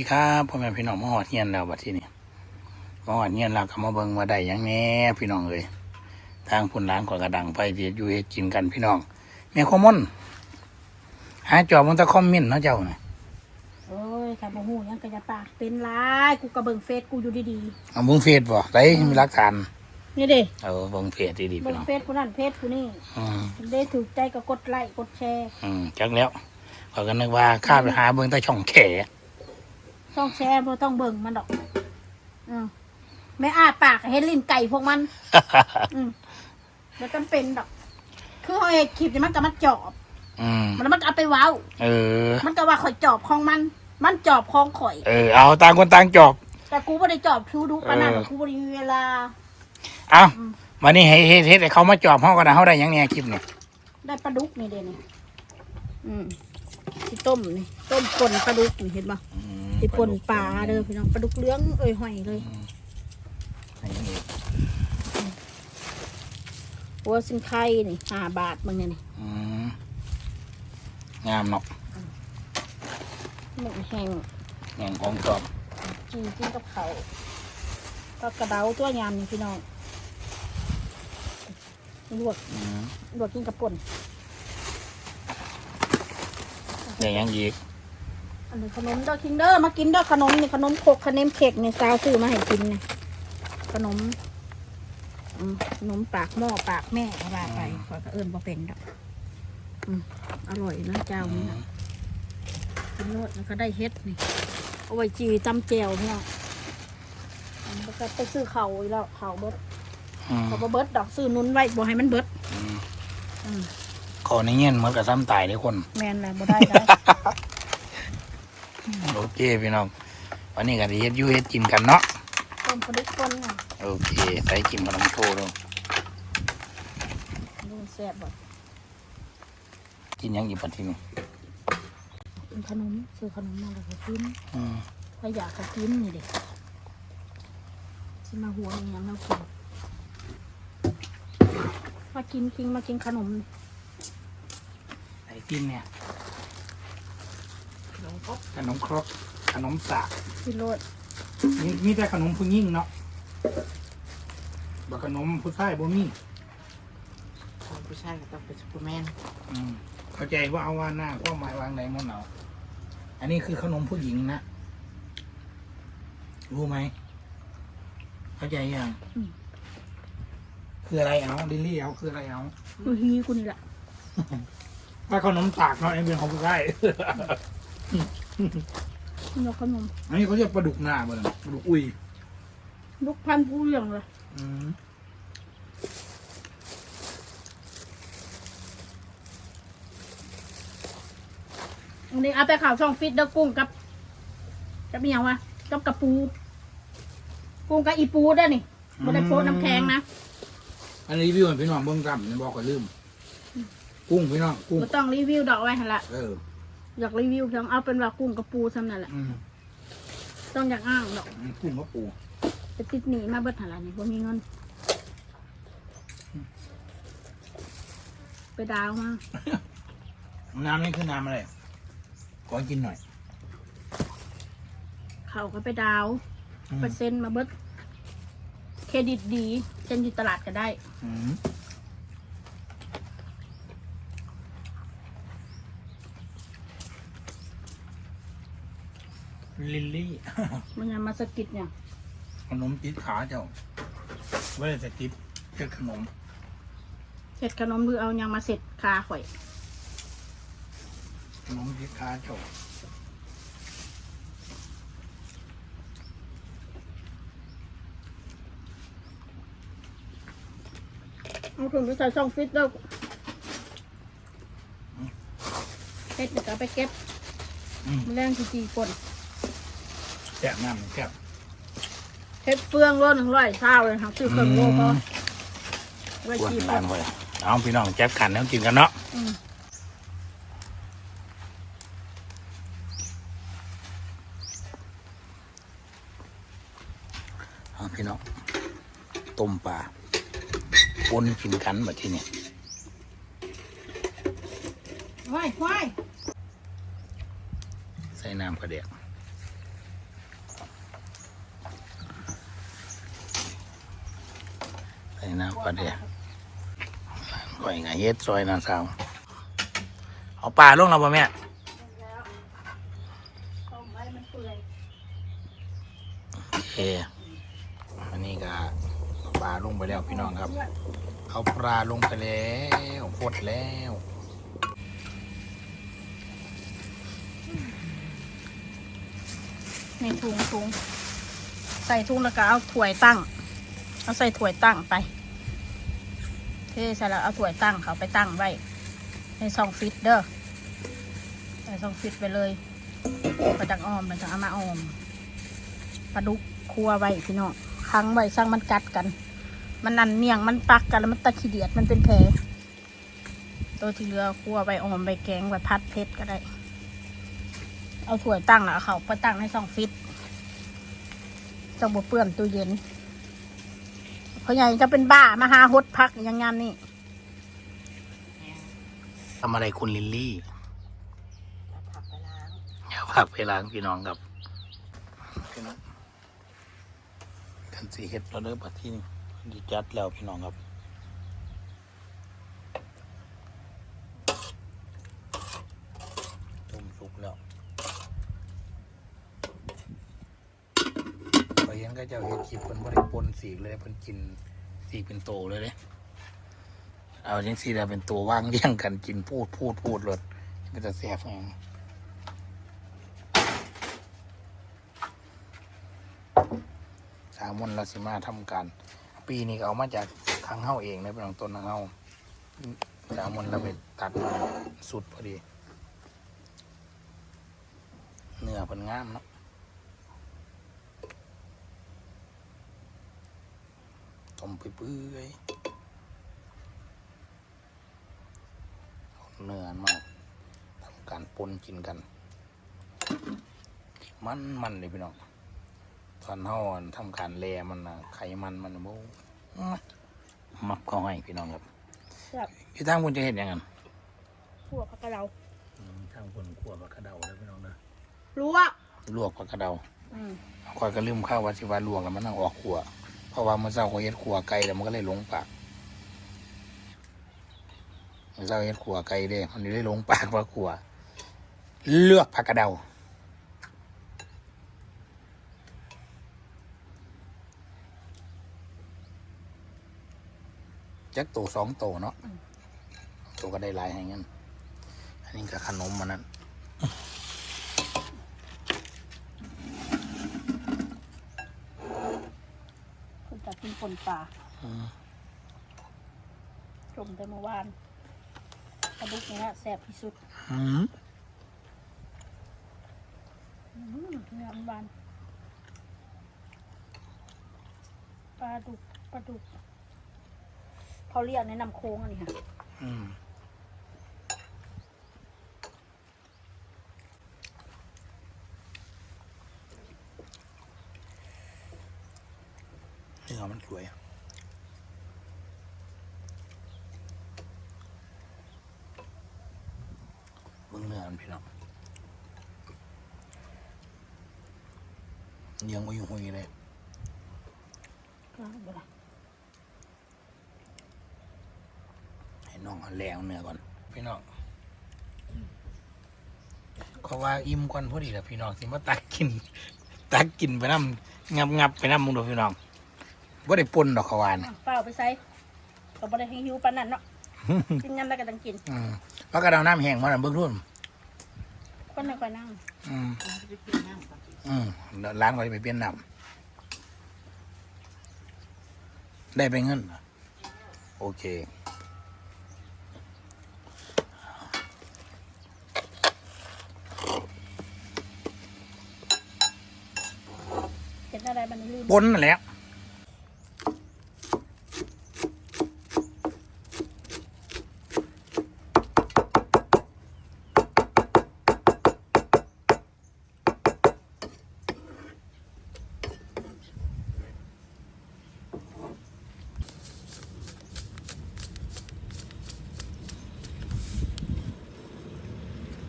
สวัสดีครับพ่อแม่พี่น้องมาหอดเฮียนแล้วบัดที่นี่มาหอดเฮียนแล้วก็มาเบิ่งมาได้หยังแหน่พี่น้องเอ้ยทางพุ่นร้านก็กระดังไปเดียดอยู่เฮ็ดกินกันพี่น้องแม่ข้อมอนหาจอบมันตะคอมเมนต์เนาะเจ้าน่ะโอ้ยถ้าบ่ฮู้หยังก็จะปากเป็นหลายกูก็เบิ่งเฟซกูอยู่ดีเอาเบิ่งเฟซบ่ได้มีหลักฐานๆนี่เด้เอาเบิ่งเฟซดีๆพี่เบิ่งน้องเฟซกูนั่นเฟซกูนี่อืมได้ถูกใจก็กดไลค์กดแชร์อืมจักแล้วเขาก็นึกว่าข้าไปหาเบิ่งแต่ช่องแข ช่องแชร์บ่ต้องเบิ่งมันดอกอืมไม่อ้าปากเห็นลิ้นไก่พวกมัน อืมบ่จำเป็นดอก คือเฮาเฮ็ดคลิปนี่มันก็มาจอบ อืมมันมันก็เอาไปเว้า เออ มันก็ว่าข่อยจอบของมัน มันจอบของข่อย เออ เอาต่างคนต่างจอบ แต่กูบ่ได้จอบทูดูปานนั้นเออกูบ่ได้มีเวลา เอาอืม วันนี้ให้เฮ็ดเฮ็ดให้เขามาจอบเฮาก็ได้เฮาได้หยังแหน่คลิปนี่ได้ปลาดุกนี่เด่นี่อืมที่ต้มนี่ ต้มป่นปลาดุกนี่เห็นปะอืม ที่ป่นปลาเด้อพี่น้องปลาดุกเหลื้องเอ้ยหอยเลยให้หยังอีกหัวสินไข่นี่ห้าบาทมึงเนี่ยนี่อืมงามเนาะหมูแห้งแห่งของชอบจีกินกับเขาวก็กระเดาตัวยามนี่พี่น้องลวกอืมลวกกินกับป่นได้หยังอีก อันนี้ขนมเด้อคิงเด้อมากินเด้อขนมนี่ขนมโคกขนมเค้กนี่สาวซื้อมาให้กินนี่ขนมอืมขนมปากหม้อปากแม่ก็ว่าไปขอยก็เอิ้นบ่เป็นดอกอืมอร่อยนะเจ้านี่นะกินโลดแล้วก็ได้เฮ็ดนี่เอาไว้จีจำแจวเนี่ยอืมแล้วก็ไปซื้อเขาวอีกแล้วเขาวเบิดอืมเขาบ่เบิดดอกซื้อนุ้นไว้บ่ให้มันเบิด อืม อืม ขอในเงี้ยเหมือนกับซ้ำตายเลยคน แม่นแหละบ่ได้ได้ โอเคพี่น้องวันนี้ก็ได้เฮ็ดอยู่เฮ็ดกินกันเนาะต้มปลาดุกป่นน่ะโอเคใส่กินขนมโชว์ด้วยดูแซ่บบ่กินหยังอีกปัดที่นี่กินขนมซื้อขนมมาแล้วก็กินอืมถ้าอยากก็กินนี่เด็กสิมาหัวอย่างนั้นเรากินมากินคิงมากินขนมนี่ไอ้กินเนี่ยข นมครบขนมครกขนมสากพี่โรดมีมีแต่ขนมผู้หญิงเนาะบักขนมผู้ชายบ่มีของผู้ชายก็ต้องเป็นซูเปอร์แมนอืมเข้าใจว่าเอาว่าหน้าความหมายวางใดมันเอาอันนี้คือขนมผู้หญิงนะ รู้ไหม เข้าใจยังคืออะไรเอาลิลลี่เอาคืออะไรเอากูฮีกูนี่แหละ ถ้าขนมสากเนาะไอ้เป็นของผู้ชาย นกขนมอันนี้เขาเรียกปลาดุกหน้าบ่เลยปลาดุกอุ้ยลูกพันธุ์ผู้เลี้ยงเลยอืมอันนี้เอาไปข่าวช่องฟิตเด้อกุ้งกับกับอีหยังวะกับกระปู กุ้งกับอีปูได้อนี่บ่ได้โพดน้ำแข็งนะอันนี้รีวิวให้พี่น้องเบิ่งกันนี่บอกก็ลืม กุ้งพี่น้องกุ้ง บ่ต้องรีวิวดอกไว้หั่นละ เออ อยากรีวิวเพียงเอาเป็นว่ากุ้งกับปูซ้ำนั่นแหละอืมต้องอยากอ้างดอกกุ้งกับปูไปติดหนีมาเบิดหาลานี่บ่มีเงิน ไปดาวมาน้ำนี่คือน้ำอะไรขอกินหน่อย เขาก็ไปดาว อืม เปอร์เซ็นต์มาเบิดเครดิตดีเช่นอยู่ตลาดก็ได้ อืม ลิลลี่ มันยังมาสะกิดเนี่ยขนมติดขาเจ้าไม่ได้แต่ติดแค่ขนมเสร็จขนมมือเอายังมาเสร็จคาข่อย ขนมติดขาเจ้าเอาถุงไปใส่ช่องฟิตเด้อเฮ็ดเดี๋ยวก็เอาไปเก็บอืมแมลงจีจีป่น แซ่บน้ำแซ่บเฮ็ดเฟืองโลหนึ่งร้อยเช้าเลยครับซื้อเครื่องโลพอไว้อ้วนจีร้าป่นนไว้เอาพี่น้องแจ๊บขันแล้วกินกันเนาะอืมเอาพี่น้องต้มปลาปนกินกันแบบที่นี่ว้ายว้ายใส่น้ำกระเดียก นี่นะปลาเดียก่อยไงเฮ็ดซอยนาสาวเอาปลาลงแล้วป่ะแม่เอยโอเคอันนี้ก็ปลาลงไปแล้วพี่น้องครับ เอาปลาลงไปแล้วพดแล้วในถุงถุงใส่ถุงแล้วก็เอาถ้วยตั้ง เอาใส่ถ้วยตั้งไป เทใส่แล้วเอาถ้วยตั้งเขาไปตั้งไว้ในซองฟิตเด้อใส่ซองฟิตไปเลยไปดักออมมันจะเอามาออมปลาดุกครัวไว้พี่น้องค้างไว้สร้างมันกัดกัน มันนันเนียงมันปักกันแล้วมันตะขีเดียดมันเป็นแผลตัวที่เหลือครัวไว้ออมไว้แกงไว้พัดเพชรก็ได้ เอาถ้วยตั้งแล้วเขาไปตั้งในซองฟิตจะบวเปื้อนตู้เย็น เขาใหญ่จะเป็นบ้ามาหาฮดพักอย่างงานนี่ทำอะไรคุณลิลลี่แล้วผักไปล้างอย่าพักไปล้างพี่น้องครับพี่น้องกันสีเฮ็ดเราเด้อบัดที่นี่ดีจัดแล้วพี่น้องครับต้มสุกแล้วพอ เห็นก็เจ้าเฮ็ดคลิปเพิ่นบ่ได้ปนสีกเลยเพิ่นกินสีกเป็นโตเลยเด้เอาจังซี่แล้วเป็นตัวว่างเลี้ยงกันกินพูดพูดพูดเลยมันจะแซ่บแฮงสามวันเราสิมาทำการ ปีนี้เอามาจากทางเฮ้าเองนะเป็นของต้นทางเฮ้าสามวันเราไปตัดมาสุดพอดี เนื้อเป็นงามเนาะ ต้มไปเปื่อยๆเอาเนื้อมาทำการปนกินกัน มันมันเลยพี่น้องตอนเฮาอั่นทำการแลมันน่ะไขมันมันน่ะบ่มักเข้าให้พี่น้องครับครับพี่ทางคุณจะเห็นยังไงทั่วพักกะเราทางคุณขัวปลากระเดาแล้วพี่น้องนะรู้วลวกปลากระเดาอืมคอยก็ลืมข้าวว่าสิว่าลวกแล้วมันนั่งออกขัว เพราะว่ามันเศร้าเขาเฮ็ดขัวไก่แล้วมันก็เลยหลงปากมันเศร้าเฮ็ดขัวไก่เด้มันเลยหลงปากว่าขัว เลือกปลากระเดาจักโตสองโตเนาะโตก็ได้หลายให้เงินอันนี้ก็ขนมมันนั้น คุณจะ กินปนปลาอืมชมแต่เมื่อวานปลาดุกเนี้ยแซ่บที่สุดอืมอืมเนื้อมันหวานปลาดุกปลาดุกเขาเรียกในนำโค้งอันนี้ค่ะ อืม อมันสวยเบิ่งเนื้อมันพี่น้องเลี้ยังไม่อยู่หุยเลยก็เวลาให้น้องเอาแลเอาเนื้อก่อน พี่น้องเขาว่าอิ่มก่อนพอดีแหละพี่น้องสิมาตักกินตักกินไปน้ำงับงับไปน้ำมึงดูพี่น้อง ว่าได้ปนดอกเขาวานะเปล่าไปใส่ก็บ่ได้ให้หิวปานนั้นเนาะกินยำได้ก็ต้องกินอืมว่ากระดาวน้ำแห้งมาหน่อยเบิ่งทุ่นคนไม่ค่อยนั่งอืมเราจะไปเปลี่ยนน้ำก่อนอืมเดี๋ยวล้างไว้ไปเปลี่ยนน้ำได้ไปเงินเหรอโอเคเห็นอะไรมันลืมปนนั่นแหละ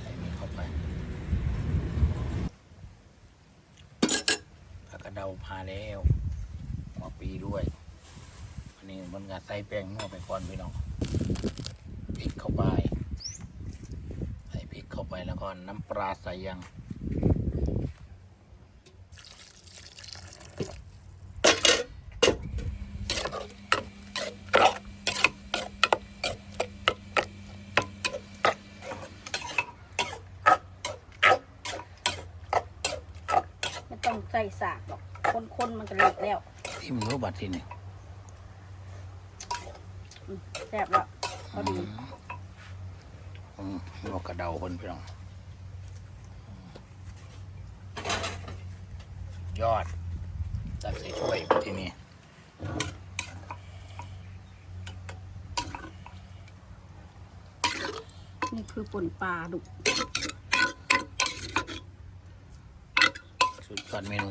ใส่นี่เข้าไปแล้วก็ เดาพาแล้วหัวปีด้วยวันนี่มันก็ใส่แป้งนัวไปก่อนพี่น้องพริกเข้าไป ใส่พริกเข้าไปแล้วก็น้ำปลาใส่ยังไม่ต้องใส่สาก คนๆมันก็เละแล้วที่มันรู้บัดที่นี่อืมแซ่บแล้วพอดีอืมลวกกระเดาคนพี่น้อง ยอดตักใส่ถ้วยที่นี่นี่คือป่นปลาดุกสุดยอดเมนู